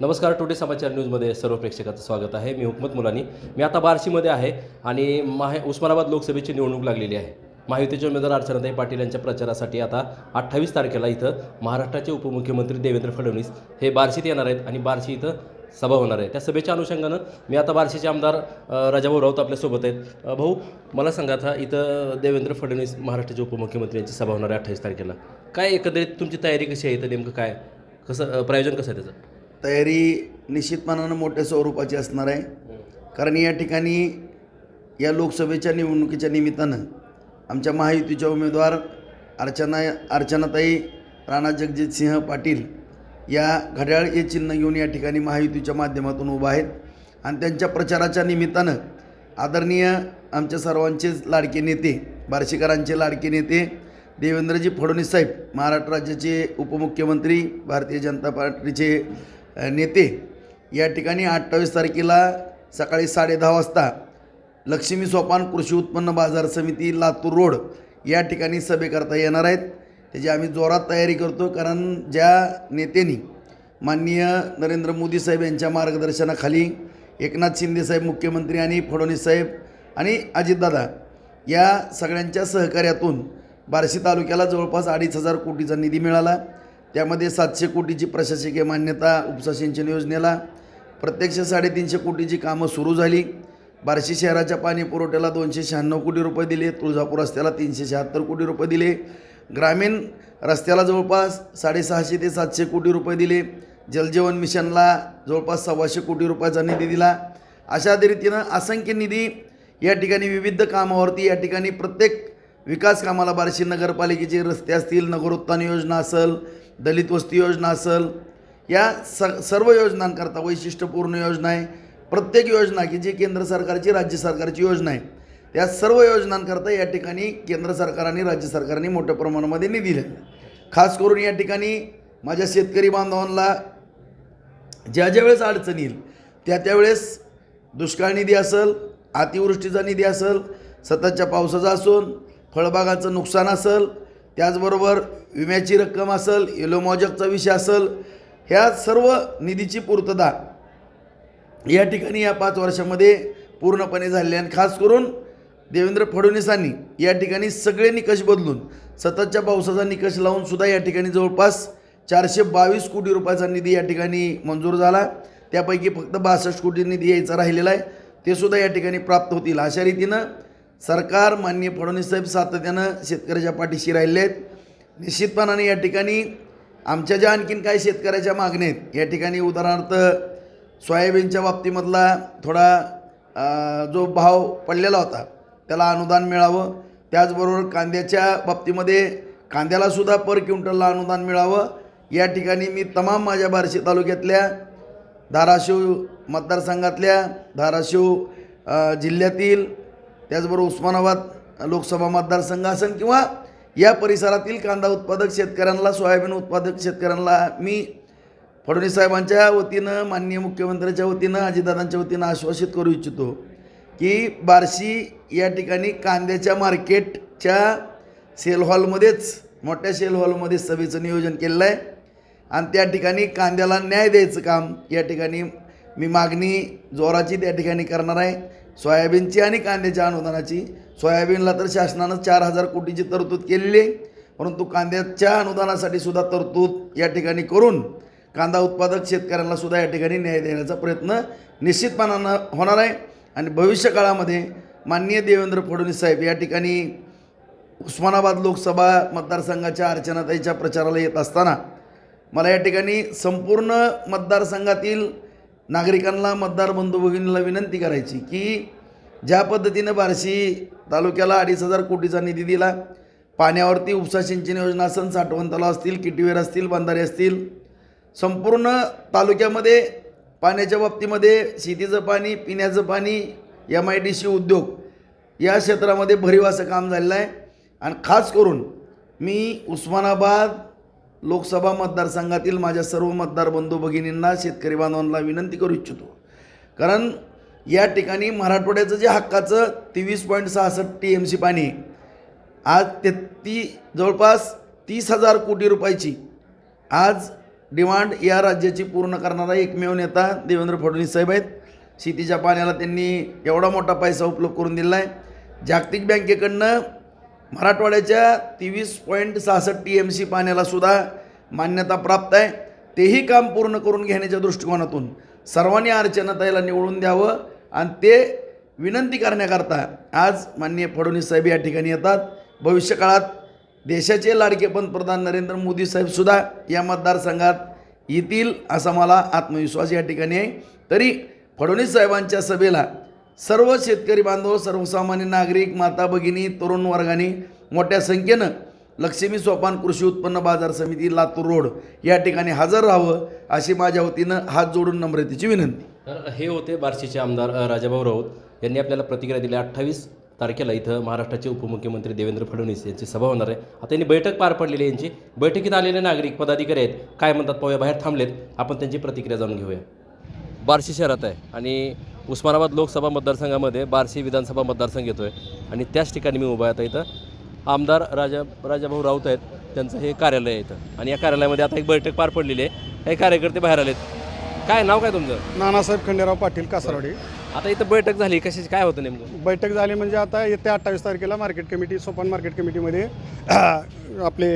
नमस्कार टुडे समाचार न्यूजमध्ये सर्व प्रेक्षकाचं स्वागत आहे. मी हुकमत मुलानी. मी आता बार्शीमध्ये आहे आणि माहे उस्मानाबाद लोकसभेची निवडणूक लागलेली आहे. महायुतीचे उमेदवार अर्चनाताई पाटील यांच्या प्रचारासाठी आता अठ्ठावीस तारखेला इथं महाराष्ट्राचे उपमुख्यमंत्री देवेंद्र फडणवीस हे बार्शीत येणार आहेत आणि बार्शी इथं सभा होणार आहे. त्या सभेच्या अनुषंगानं मी आता बार्शीचे आमदार राजाभाऊ राऊत आपल्यासोबत आहेत. भाऊ मला सांगा आता इथं देवेंद्र फडणवीस महाराष्ट्राचे उपमुख्यमंत्री यांची सभा होणार आहे अठ्ठावीस तारखेला. काय एकंदरीत तुमची तयारी कशी आहे? इथं नेमकं काय? कसं प्रयोजन कसं आहे त्याचं? तयारी निश्चितपणानं मोठ्या स्वरूपाची असणार आहे. कारण या ठिकाणी या लोकसभेच्या निवडणुकीच्या निमित्तानं आमच्या महायुतीच्या उमेदवार अर्चना अर्चनाताई राणा जगजितसिंह पाटील या घड्याळ हे चिन्ह घेऊन या ठिकाणी महायुतीच्या माध्यमातून उभा आहेत. आणि त्यांच्या प्रचाराच्या निमित्तानं आदरणीय आमच्या सर्वांचेच लाडके नेते बार्शीकरांचे लाडके नेते देवेंद्रजी फडणवीस साहेब महाराष्ट्र राज्याचे उपमुख्यमंत्री भारतीय जनता पार्टीचे नेते या ठिकाणी अठ्ठावीस तारखेला सकाळी साडेदहा वाजता लक्ष्मी सोपान कृषी उत्पन्न बाजार समिती लातूर रोड या ठिकाणी सभे करता येणार आहेत. त्याची आम्ही जोरात तयारी करतो कारण ज्या नेत्यांनी माननीय नरेंद्र मोदी साहेब यांच्या मार्गदर्शनाखाली एकनाथ शिंदे साहेब मुख्यमंत्री आणि फडणवीस साहेब आणि अजितदादा या सगळ्यांच्या सहकार्यातून बार्शी तालुक्याला जवळपास अडीच हजार कोटीचा निधी मिळाला. त्यामध्ये सातशे कोटीची प्रशासकीय मान्यता उपसा सिंचन योजनेला प्रत्यक्ष साडेतीनशे कोटीची कामं सुरू झाली. बार्शी शहराच्या पाणी पुरवठ्याला दोनशे शहाण्णव कोटी रुपये दिले तुळजापूर रस्त्याला तीनशे शहात्तर कोटी रुपये दिले. ग्रामीण रस्त्याला जवळपास साडेसहाशे ते सातशे कोटी रुपये दिले. जलजीवन मिशनला जवळपास सव्वाशे कोटी रुपयाचा निधी दिला. अशा रीतीनं असंख्य निधी या ठिकाणी विविध कामावरती या ठिकाणी प्रत्येक विकास कामाला बार्शी नगरपालिकेचे रस्ते असतील नगरोत्थान योजना असेल दलित वस्ती योजना असेल या स सर्व योजनांकरता वैशिष्ट्यपूर्ण योजना आहे. प्रत्येक योजना की जी केंद्र सरकारची राज्य सरकारची योजना आहे. त्या सर्व योजनांकरता या ठिकाणी केंद्र सरकार आणि राज्य सरकारने मोठ्या प्रमाणामध्ये निधी दिला खास करून या ठिकाणी माझ्या शेतकरी बांधवांना ज्या ज्या वेळेस अडचण येईल त्या त्यावेळेस दुष्काळ निधी असेल अतिवृष्टीचा निधी असेल सततच्या पावसाचा असून फळबागाचं नुकसान असेल त्याचबरोबर विम्याची रक्कम असेल येलो मॉजकचा विषय असेल ह्या सर्व निधीची पूर्तता या ठिकाणी या पाच वर्षामध्ये पूर्णपणे झालेली आणि खास करून देवेंद्र फडणवीसांनी या ठिकाणी सगळे निकष बदलून सततच्या पावसाचा निकष लावून सुद्धा या ठिकाणी जवळपास चारशे बावीस कोटी रुपयाचा निधी या ठिकाणी मंजूर झाला. त्यापैकी फक्त बासष्ट कोटी निधी यायचा राहिलेला आहे. ते सुद्धा या ठिकाणी प्राप्त होतील. अशा रीतीनं सरकार माननीय फडणवीस साहेब सातत्यानं शेतकऱ्याच्या पाठीशी राहिले आहेत निश्चितपणाने या ठिकाणी आमच्या ज्या आणखीन काही शेतकऱ्याच्या मागण्या आहेत या ठिकाणी उदाहरणार्थ सोयाबीनच्या बाबतीमधला थोडा जो भाव पडलेला होता त्याला अनुदान मिळावं. त्याचबरोबर कांद्याच्या बाबतीमध्ये कांद्यालासुद्धा पर क्विंटलला अनुदान मिळावं. या ठिकाणी मी तमाम माझ्या बार्शी तालुक्यातल्या धाराशिव मतदारसंघातल्या धाराशिव जिल्ह्यातील त्याचबरोबर उस्मानाबाद लोकसभा मतदारसंघ असेल किंवा या परिसरातील कांदा उत्पादक शेतकऱ्यांना सोयाबीन उत्पादक शेतकऱ्यांना मी फडणवीस साहेबांच्या वतीनं माननीय मुख्यमंत्र्यांच्या वतीनं अजितदादांच्या वतीनं आश्वासित करू इच्छितो की बार्शी या ठिकाणी कांद्याच्या मार्केटच्या सेल हॉलमध्येच मोठ्या सेल हॉलमध्ये सभेचं नियोजन केलेलं आहे. आणि त्या ठिकाणी कांद्याला न्याय द्यायचं काम या ठिकाणी मी मागणी जोराची त्या ठिकाणी करणार आहे. सोयाबीनची आणि कांद्याच्या अनुदानाची सोयाबीनला तर शासनानं चार हजार कोटीची तरतूद केलेली आहे. परंतु कांद्याच्या अनुदानासाठी सुद्धा तरतूद या ठिकाणी करून कांदा उत्पादक शेतकऱ्यांना सुद्धा या ठिकाणी न्याय देण्याचा प्रयत्न निश्चितपणानं होणार आहे. आणि भविष्य काळामध्ये माननीय देवेंद्र फडणवीस साहेब या ठिकाणी उस्मानाबाद लोकसभा मतदारसंघाच्या अर्चनाताईच्या प्रचाराला येत असताना मला या ठिकाणी संपूर्ण मतदारसंघातील नागरिकांना मतदार बंधू भगिनीला विनंती करायची की ज्या पद्धतीनं बार्शी तालुक्याला अडीच हजार कोटीचा निधी दिला पाण्यावरती उपसा सिंचन योजना असेल साठवण तलाव असतील किटीवेर असतील बंधारे असतील संपूर्ण तालुक्यामध्ये पाण्याच्या बाबतीमध्ये शेतीचं पाणी पिण्याचं पाणी एम आय डी सी उद्योग या क्षेत्रामध्ये भरीव असं काम झालेलं आहे. आणि खास करून मी उस्मानाबाद लोकसभा मतदारसंघातील माझ्या सर्व मतदार बंधू भगिनींना शेतकरी बांधवांना विनंती करू इच्छितो. कारण या ठिकाणी मराठवाड्याचं जे हक्काचं तेवीस पॉईंट सहासष्ट टी एम सी पाणी आहे, आज ते ती जवळपास तीस हजार कोटी रुपयाची आज डिमांड या राज्याची पूर्ण करणारा एकमेव नेता देवेंद्र फडणवीस साहेब आहेत. शेतीच्या पाण्याला त्यांनी एवढा मोठा पैसा उपलब्ध करून दिला आहे जागतिक बँकेकडनं मराठवाड्याच्या तेवीस पॉईंट सहासष्ट टी एम सी पाण्यालासुद्धा मान्यता प्राप्त आहे. तेही काम पूर्ण करून घेण्याच्या दृष्टिकोनातून सर्वांनी अर्चनाताईला निवडून द्यावं आणि ते विनंती करण्याकरता आज माननीय फडणवीस साहेब या ठिकाणी येतात. भविष्यकाळात देशाचे लाडके पंतप्रधान नरेंद्र मोदी साहेबसुद्धा या मतदारसंघात येतील असा मला आत्मविश्वास या ठिकाणी आहे. तरी फडणवीस साहेबांच्या सभेला सर्व शेतकरी बांधव सर्वसामान्य नागरिक माता भगिनी तरुण वर्गाने मोठ्या संख्येनं लक्ष्मी सोपान कृषी उत्पन्न बाजार समिती लातूर रोड या ठिकाणी हजर राहावं अशी माझ्या वतीनं हात जोडून नम्रतेची विनंती. तर हे होते बार्शीचे आमदार राजाभाऊ राऊत. यांनी आपल्याला प्रतिक्रिया दिली. अठ्ठावीस तारखेला इथं महाराष्ट्राचे उपमुख्यमंत्री देवेंद्र फडणवीस यांची सभा होणार आहे. आता यांनी बैठक पार पडलेली आहे यांची. बैठकीत आलेले नागरिक पदाधिकारी आहेत. काय म्हणतात पाहूया बाहेर थांबलेत. आपण त्यांची प्रतिक्रिया जाणून घेऊया. बार्शी शहरात आहे आणि उस्मानाबाद लोकसभा मतदारसंघामध्ये बार्शी विधानसभा मतदारसंघ येतो आहे आणि त्याच ठिकाणी मी उभा आहे आता इथं. आमदार राजा राजाभाऊ राऊत आहेत. त्यांचं हे कार्यालय आहे इथं. आणि या कार्यालयामध्ये आता एक बैठक पार पडलेली आहे. काही कार्यकर्ते बाहेर आलेत. काय नाव काय तुमचं? नानासाहेब खंडेराव पाटील कासारवाडी. आता इथं बैठक झाली. कशाची काय होतं नेमकं? बैठक झाली म्हणजे आता येत्या अठ्ठावीस तारखेला मार्केट कमिटी सोपान मार्केट कमिटीमध्ये आपले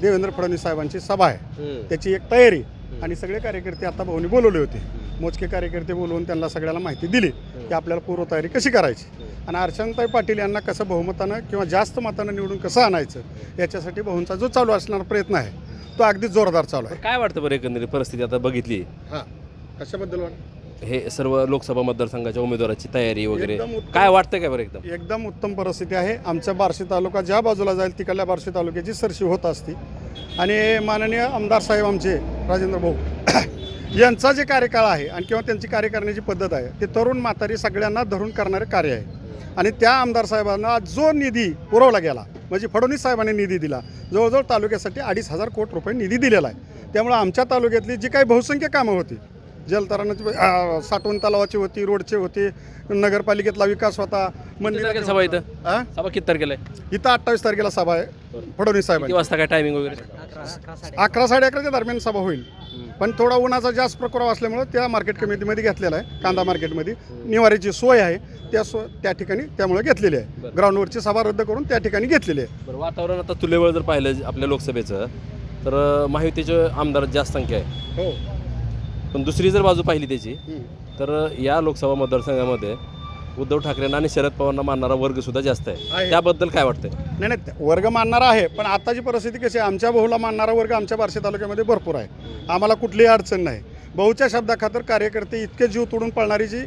देवेंद्र फडणवीस साहेबांची सभा आहे. त्याची एक तयारी. आणि सगळे कार्यकर्ते आता भाऊनी बोलवले होते. मोजके कार्यकर्ते बोलवून त्यांना सगळ्याला माहिती दिली की आपल्याला पूर्वतयारी कशी करायची. आणि अर्चनाताई पाटील यांना कसं बहुमतानं किंवा जास्त मतानं निवडून कसं आणायचं याच्यासाठी भाऊंचा जो चालू असणारा प्रयत्न आहे तो अगदी जोरदार चालू आहे. काय वाटतं बरं एकंदरीत परिस्थिती आता बघितली? हां. कशाबद्दल वाटतं? हे सर्व लोकसभा मतदारसंघाच्या उमेदवाराची तयारी वगैरे. काय वाटतं काय बरं एकदम? एकदम उत्तम परिस्थिती आहे. आमच्या बार्शी तालुका ज्या बाजूला जाईल तिकडल्या बार्शी तालुक्याची सरशी होत असती. आणि माननीय आमदार साहेब आमचे राजेंद्र भाऊ यांचा जे कार्यकाळ आहे आणि किंवा त्यांची कार्य करण्याची पद्धत आहे ते तरुण म्हातारी सगळ्यांना धरून करणारे कार्य आहे. आणि त्या आमदार साहेबांना जो निधी पुरवला गेला म्हणजे फडणवीस साहेबांनी निधी दिला जवळजवळ तालुक्यासाठी अडीच हजार कोटी रुपये निधी दिलेला आहे. त्यामुळे आमच्या तालुक्यातली जी काही बहुसंख्य कामं होती जलतरणाची साठवण तलावाची होती रोडचे होते नगरपालिकेतला विकास होता तारखेला सभा इथं? सभा किती तारखेला आहे? इथं अठ्ठावीस तारखेला सभा आहे फडणवीस किती साहेबांची वाजता काय टायमिंग वगैरे? अकरा साडे अकराच्या दरम्यान सभा होईल. पण थोडा उन्हाचा जास्त प्रकोराव असल्यामुळे त्या मार्केट कमिटीमध्ये घेतलेला आहे कांदा मार्केटमध्ये निवाऱ्याची सोय आहे त्या सो त्या ठिकाणी त्यामुळे घेतलेली आहे. ग्राउंडवरची सभा रद्द करून त्या ठिकाणी घेतलेली आहे. बरं वातावरण आता तुलेवळ जर पाहिलं आपल्या लोकसभेचं तर अं, महायुतीचे आमदार जास्त संख्या आहे. हो. पण दुसरी जर बाजू पाहिली त्याची तर या लोकसभा मतदारसंघामध्ये उद्धव ठाकरेंना आणि शरद पवारांना मानणारा वर्ग सुद्धा जास्त आहे. त्याबद्दल काय वाटतंय? नाही नाही वर्ग मानणारा आहे पण आताची परिस्थिती कशी आहे? आमच्या बहुला मानणारा वर्ग आमच्या बार्शी तालुक्यामध्ये भरपूर आहे. आम्हाला कुठलीही अडचण नाही. बहुच्या शब्दाखातर कार्यकर्ते इतके जीव तोडून पळणारी जी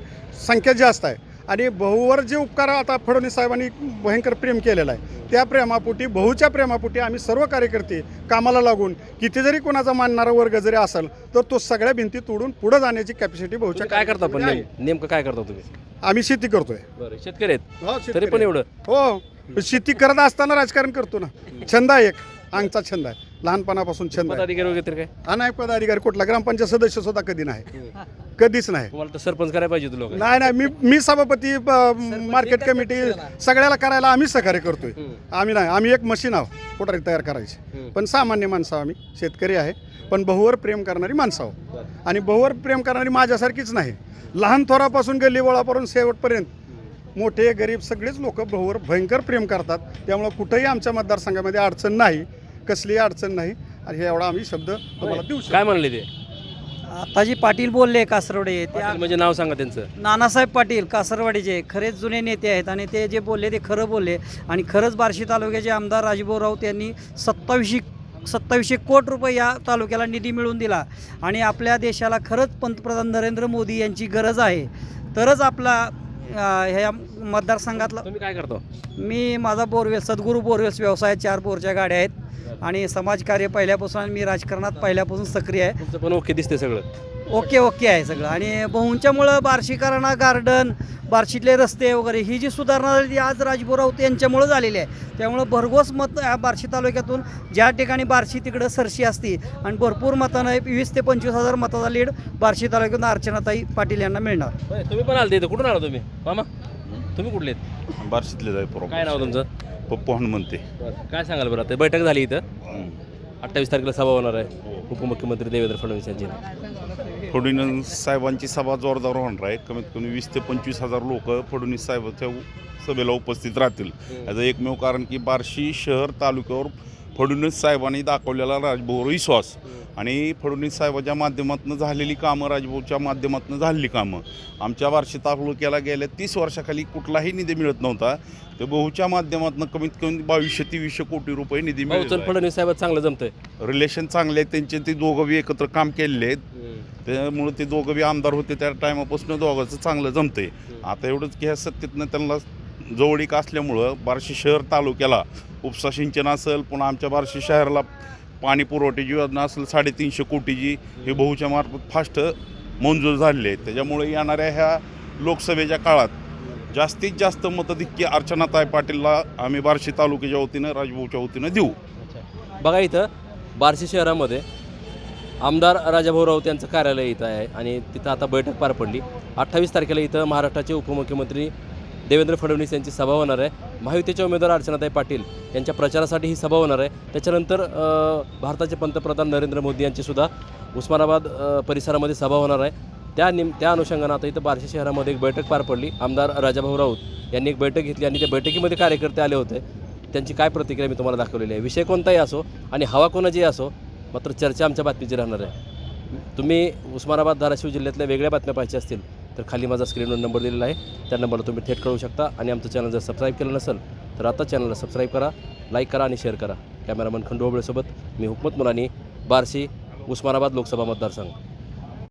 संख्या जास्त आहे आणि बहुवर जे उपकार आता फडणवीस साहेबांनी भयंकर प्रेम केलेलं आहे त्या प्रेमापोटी बहुच्या प्रेमापोटी आम्ही सर्व कार्यकर्ते कामाला लागून किती जरी कोणाचा मानणारा वर्ग जरी असेल तर तो सगळ्या भिंती तोडून पुढे जाण्याची कॅपॅसिटी बहुच्या काय करता पण नेमकं काय करता तुम्ही? आम्ही शेती करतोय. शेतकरी आहेत. हो, तरी पण एवढं? हो शेती करत असताना राजकारण करतो ना. छंद आहे एक अंगचा छंद आहे. लहानपणापासून छंद आहे. पदाधिकारी वगैरे काय? हा नाही पदाधिकारी कुठला? ग्रामपंचायत सदस्य सुद्धा कधी नाही. कधीच नाही. तुम्हाला तर सरपंच करायला पाहिजे होतं लोक. नाही नाही मी मी सभापती ब- मार्केट कमिटी सगळ्याला करायला आम्ही सहकार्य करतोय. आम्ही नाही आम्ही एक मशीन आहोत पोटारी तयार करायची. पण सामान्य माणसं आम्ही शेतकरी आहे. पण बहुवर प्रेम करणारी माणसं आहोत. आणि बहुवर प्रेम करणारी माझ्यासारखीच नाही. लहान थोरापासून गल्लीबोळापासून शेवटपर्यंत मोठे गरीब सगळेच लोक बहुवर भयंकर प्रेम करतात. त्यामुळं कुठंही आमच्या मतदारसंघामध्ये अडचण नाही कसलीही अडचण नाही. आणि हे एवढा आम्ही शब्द तुम्हाला देऊ शकतो. काय म्हणले ते? आता जी पाटील बोलले कासरवडे. पाटील म्हणजे नाव सांगा त्यांचं. नानासाहेब पाटील कासरवाडीचे. खरेच जुने नेते आहेत आणि ते जे बोलले ते खरं बोलले. आणि खरंच बार्शी तालुक्याचे आमदार राजभाऊ राऊत यांनी सत्तावीसशे सत्तावीसशे कोटी रुपये या तालुक्याला निधी मिळवून दिला. आणि आपल्या देशाला खरंच पंतप्रधान नरेंद्र मोदी यांची गरज आहे. तरच आपला ह्या मतदारसंघातला तुम्ही काय करता? मी माझा बोरवेल सद्गुरू बोरवेल्स व्यवसाय चार बोरच्या गाड्या आहेत. आणि समाजकार्य पहिल्यापासून आणि मी राजकारणात पहिल्यापासून सक्रिय आहे. तुमचं पण ओके दिसते सगळं. ओके ओके आहे सगळं. आणि बहुंच्यामुळं बार्शीकरांना गार्डन बार्शीतले रस्ते वगैरे ही जी सुधारणा झाली ती आज राजभाऊ राऊत यांच्यामुळं झालेली आहे. त्यामुळं भरघोस मत या बार्शी तालुक्यातून ज्या ठिकाणी बार्शी तिकडं सरशी असती आणि भरपूर मतानं वीस ते पंचवीस हजार मताचा लीड बार्शी तालुक्यातून अर्चनाताई पाटील यांना मिळणार. होय, तुम्ही पण आलते इथं. कुठून आला तुम्ही? मामा तुम्ही कुठले आहेत? बार्शीतले जाय काय नाव तुमचं? पप्पू हनुमंते. काय सांगाल बरं आता? बैठक झाली इथं. अठ्ठावीस तारखेला सभा होणार आहे. उपमुख्यमंत्री देवेंद्र फडणवीस यांची. फडणवीस साहेबांची सभा जोरदार होणार आहे. कमीत कमी वीस ते पंचवीस हजार लोक फडणवीस साहेबांच्या सभेला उपस्थित राहतील. याचं एकमेव कारण की बार्शी शहर तालुक्यावर फडणवीस साहेबांनी दाखवलेला राजभाऊ विश्वास आणि फडणवीस साहेबांच्या माध्यमातून झालेली कामं राजभाऊच्या माध्यमातून झालेली कामं. आमच्या बार्शी तालुक्याला गेल्या तीस वर्षाखाली कुठलाही निधी मिळत नव्हता. तर बहुच्या माध्यमातून कमीत कमी बावीसशे तेवीसशे कोटी रुपये निधी मिळतो फडणवीस साहेब चांगलं जमतंय. रिलेशन चांगले आहेत त्यांचे ते दोघं एकत्र काम केलेले आहेत. त्यामुळे ते दोघं बी आमदार होते त्या टायमापासून दोघांचं चांगलं जमतंय. आता एवढंच की ह्या सत्तेतनं त्यांना जवळीक असल्यामुळं बार्शी शहर तालुक्याला उपसा सिंचन असेल पुन्हा आमच्या बार्शी शहराला पाणी पुरवठ्याची योजना असेल साडेतीनशे कोटीची हे बहुच्या मार्फत फास्ट मंजूर झालेले आहेत. त्याच्यामुळे येणाऱ्या ह्या लोकसभेच्या काळात जास्तीत जास्त मतधिक्य अर्चनाताई पाटीलला आम्ही बार्शी तालुक्याच्या वतीनं राजभाऊच्या वतीनं देऊ. बघा इथं बार्शी शहरामध्ये आमदार राजाभाऊ राऊत यांचं कार्यालय इथं आहे आणि तिथं आता बैठक पार पडली. अठ्ठावीस तारखेला इथं महाराष्ट्राचे उपमुख्यमंत्री देवेंद्र फडणवीस यांची सभा होणार आहे. महायुतीच्या उमेदवार अर्चनाताई पाटील यांच्या प्रचारासाठी ही सभा होणार आहे. त्याच्यानंतर भारताचे पंतप्रधान नरेंद्र मोदी यांचीसुद्धा उस्मानाबाद परिसरामध्ये सभा होणार आहे. त्या निम त्या अनुषंगानं आता इथं बार्शी शहरामध्ये एक बैठक पार पडली. आमदार राजाभाऊ राऊत यांनी एक बैठक घेतली आणि त्या बैठकीमध्ये कार्यकर्ते आले होते. त्यांची काय प्रतिक्रिया मी तुम्हाला दाखवलेली आहे. विषय कोणताही असो आणि हवा कोणाची असो मात्र चर्चा आमच्या बातमीची राहणार आहे. तुम्ही उस्मानाबाद धाराशिव जिल्ह्यातल्या वेगळ्या बातम्या पाहिजे असतील तर खाली माझा स्क्रीनवर नंबर दिलेला आहे. त्या नंबरला तुम्ही थेट कळवू शकता आणि आमचं चॅनल जर सबस्क्राईब केलं नसेल तर आता चॅनलला सबस्क्राईब करा लाईक करा आणि शेअर करा. कॅमेरामन खंडू ओबळेसोबत मी हुकमत मुलानी बार्शी उस्मानाबाद लोकसभा मतदारसंघ.